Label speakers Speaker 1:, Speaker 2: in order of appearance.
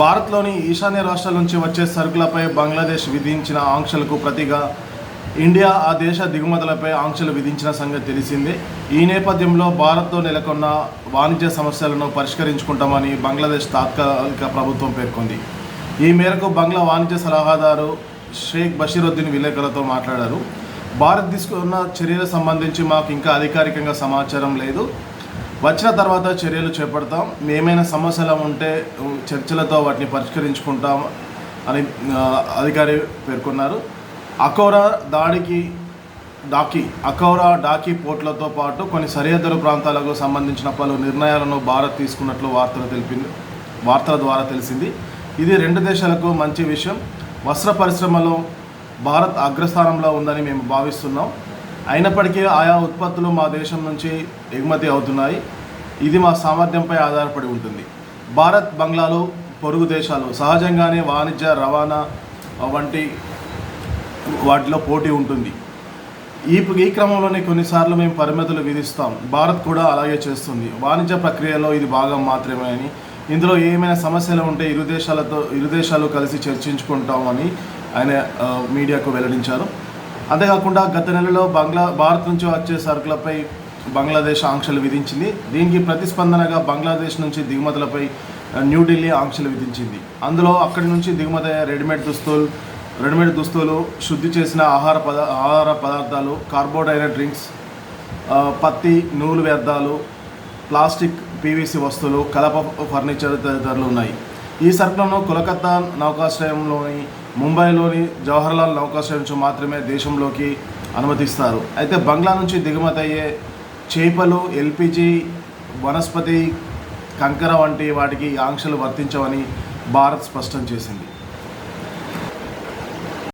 Speaker 1: భారత్లోని ఈశాన్య రాష్ట్రాల నుంచి వచ్చే సరుకులపై బంగ్లాదేశ్ విధించిన ఆంక్షలకు ప్రతిగా ఇండియా ఆ దేశ దిగుమతులపై ఆంక్షలు విధించిన సంగతి తెలిసిందే. ఈ నేపథ్యంలో భారత్తో నెలకొన్న వాణిజ్య సమస్యలను పరిష్కరించుకుంటామని బంగ్లాదేశ్ తాత్కాలిక ప్రభుత్వం పేర్కొంది. ఈ మేరకు బంగ్లా వాణిజ్య సలహాదారు షేక్ బషీరుద్దీన్ విలేకరులతో మాట్లాడారు. భారత్ తీసుకున్న చర్యలకు సంబంధించి మాకు ఇంకా అధికారికంగా సమాచారం లేదు. వచ్చిన తర్వాత చర్యలు చేపడతాం. ఏమైనా సమస్యలు ఉంటే చర్చలతో వాటిని పరిష్కరించుకుంటాం అని అధికారి పేర్కొన్నారు. అకోరా దాడికి డాకీ అకౌరా డాకీ పోర్ట్లతో పాటు కొన్ని సరిహద్దుల ప్రాంతాలకు సంబంధించిన పలు నిర్ణయాలను భారత్ తీసుకున్నట్లు వార్తలు తెలిపింది వార్తల ద్వారా తెలిసింది. ఇది రెండు దేశాలకు మంచి విషయం. వస్త్ర పరిశ్రమలో భారత్ అగ్రస్థానంలో ఉందని మేము భావిస్తున్నాం. అయినప్పటికీ ఆయా ఉత్పత్తులు మా దేశం నుంచి ఎగుమతి అవుతున్నాయి. ఇది మా సామర్థ్యంపై ఆధారపడి ఉంటుంది. భారత్ బంగ్లాలు పొరుగు దేశాలు సహజంగానే వాణిజ్య రవాణా వంటి వాటిలో పోటీ ఉంటుంది. ఈ ఈ క్రమంలోనే కొన్నిసార్లు మేము పరిమితులు విధిస్తాం. భారత్ కూడా అలాగే చేస్తుంది. వాణిజ్య ప్రక్రియలో ఇది భాగం మాత్రమే అని. ఇందులో ఏమైనా సమస్యలు ఉంటే ఇరు దేశాలతో ఇరు దేశాలు కలిసి చర్చించుకుంటామని ఆయన మీడియాకు వెల్లడించారు. అంతేకాకుండా గత నెలలో బంగ్లా భారత్ నుంచి వచ్చే సరుకులపై బంగ్లాదేశ్ ఆంక్షలు విధించింది. దీనికి ప్రతిస్పందనగా బంగ్లాదేశ్ నుంచి దిగుమతులపై న్యూఢిల్లీ ఆంక్షలు విధించింది. అందులో అక్కడి నుంచి దిగుమతి రెడీమేడ్ దుస్తులు రెడీమేడ్ దుస్తులు శుద్ధి చేసిన ఆహార పద ఆహార పదార్థాలు కార్బోడైనట్ డ్రింక్స్ పత్తి నూలు వ్యర్థాలు ప్లాస్టిక్ పీవీసీ వస్తువులు కలప ఫర్నిచర్ తదితరులు ఉన్నాయి. ఈ సరుకులను కోలకత్తా నౌకాశ్రయంలోని ముంబైలోని జవహర్లాల్ నౌకాశ్రయం నుంచి మాత్రమే దేశంలోకి అనుమతిస్తారు. అయితే బంగ్లా నుంచి దిగుమతి అయ్యే చేపలు ఎల్పిజి వనస్పతి కంకర వంటి వాటికి ఆంక్షలు వర్తించవని భారత్ స్పష్టం చేసింది.